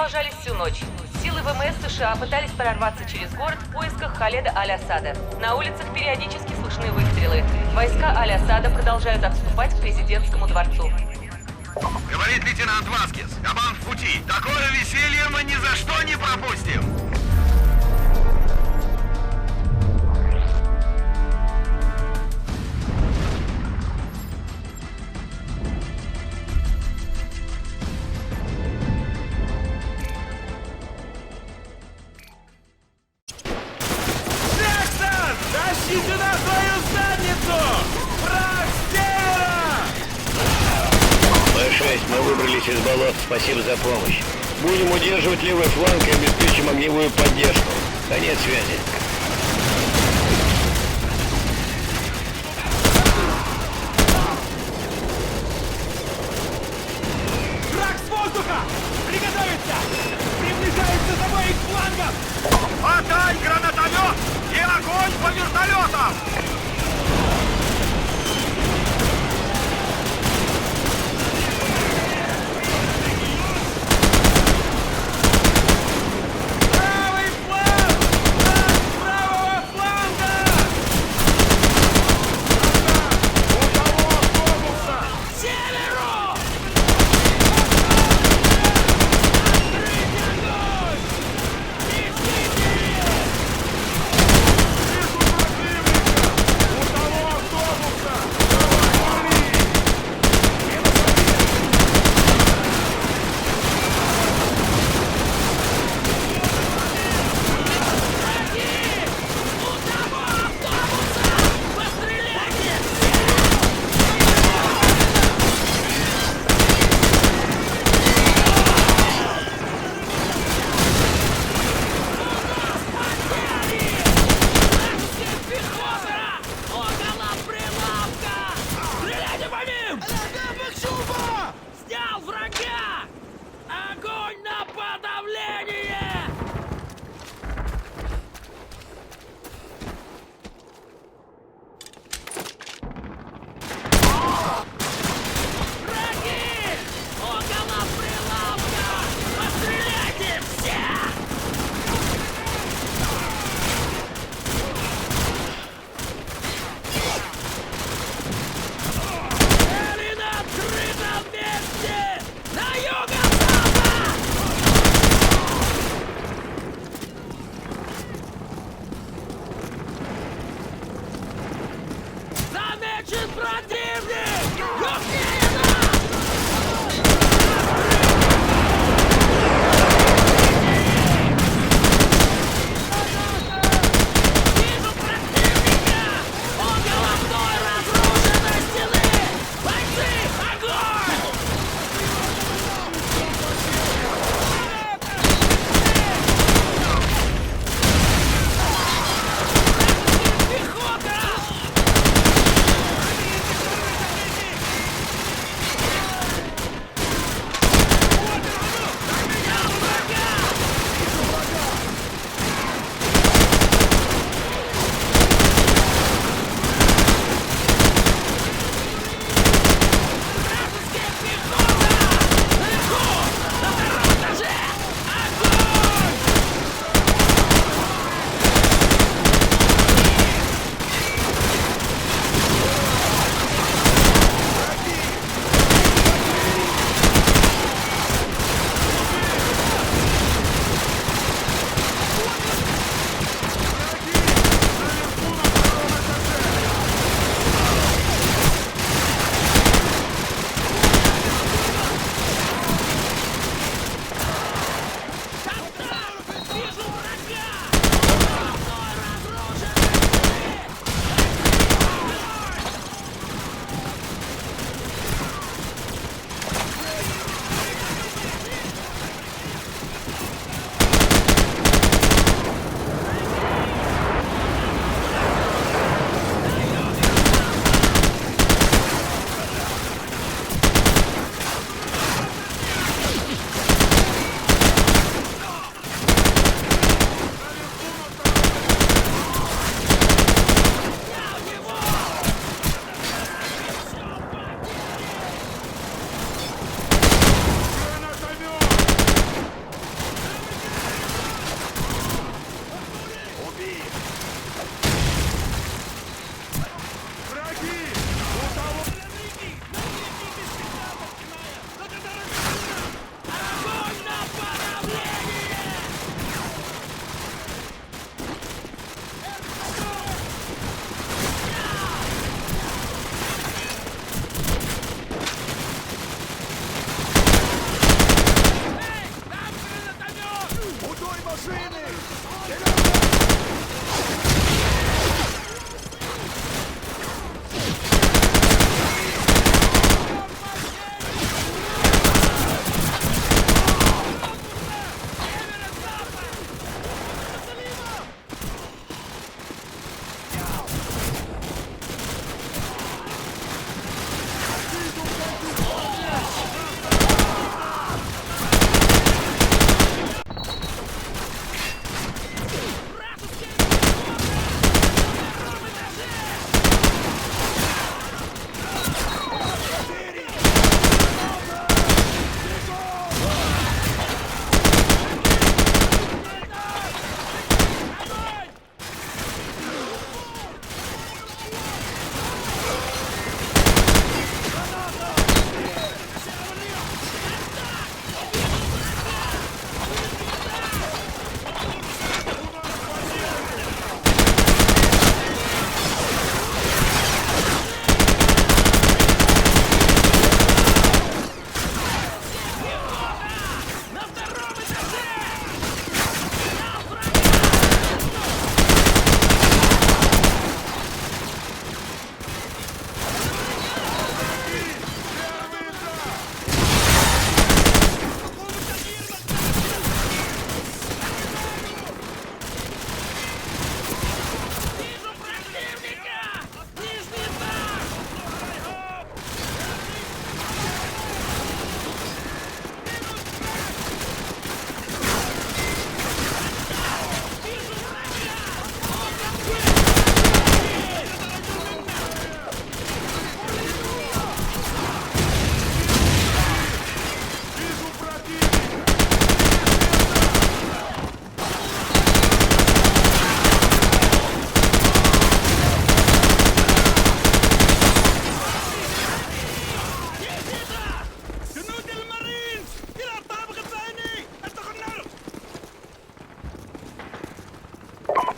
Продолжались всю ночь. Силы ВМС США пытались прорваться через город в поисках Халеда Аль-Асада. На улицах периодически слышны выстрелы. Войска Аль-Асада продолжают отступать к президентскому дворцу. Говорит лейтенант Васкис. Кабан в пути. Такое веселье мы ни за что не пропустим. Тащи сюда свою задницу! Враг севера! Б-6, мы выбрались из болот. Спасибо за помощь. Будем удерживать левый фланг и обеспечим огневую поддержку. Конец связи. Враг с воздуха! Приготовиться! Приближается с обоих флангов! Отдай гранатомет и огонь по вертолетам!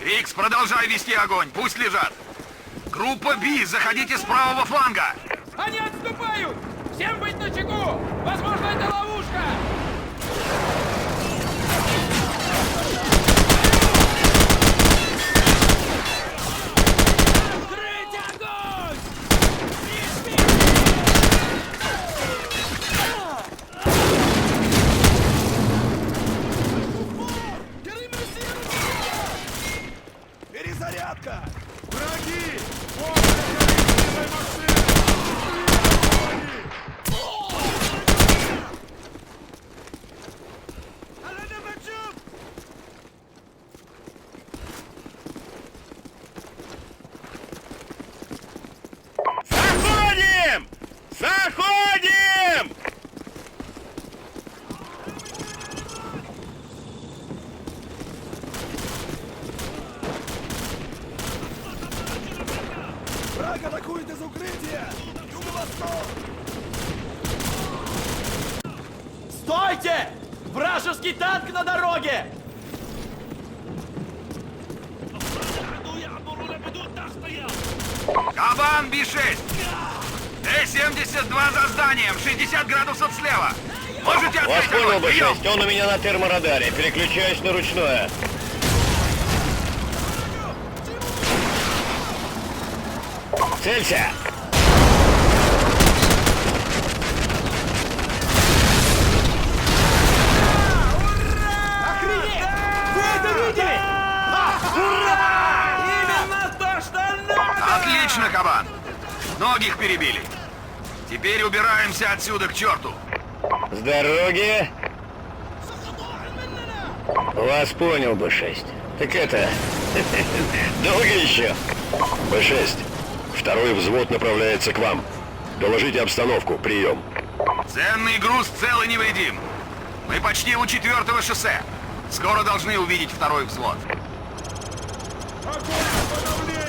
Фикс, продолжай вести огонь, пусть лежат. Группа Би, заходите с правого фланга. Они отступают! Всем быть начеку! Возможно, это ловушка! Враг атакует из укрытия! Юго-восток! Стойте! Вражеский танк на дороге! Кабан Би-6. Т-72 за зданием, 60 градусов слева. Можете Вас открыть понял, огонь, прием. Б6, он у меня на терморадаре. Переключаюсь на ручное. Надо! Отлично, Кабан. Многих перебили. Теперь убираемся отсюда к черту. С дороги. Вас понял, Б6. Так это... Долго еще? Б6. Второй взвод направляется к вам. Доложите обстановку. Прием. Ценный груз цел и невредим. Мы почти у четвертого шоссе. Скоро должны увидеть второй взвод. Огонь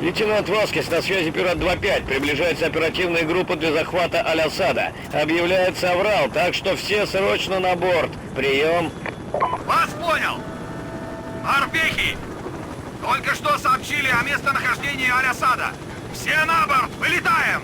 Лейтенант Васкис, на связи пират 2-5. Приближается оперативная группа для захвата Аль-Асада. Объявляется аврал, так что все срочно на борт. Прием. Вас понял! Арпехи! Только что сообщили о местонахождении Алясада. Все на борт! Вылетаем!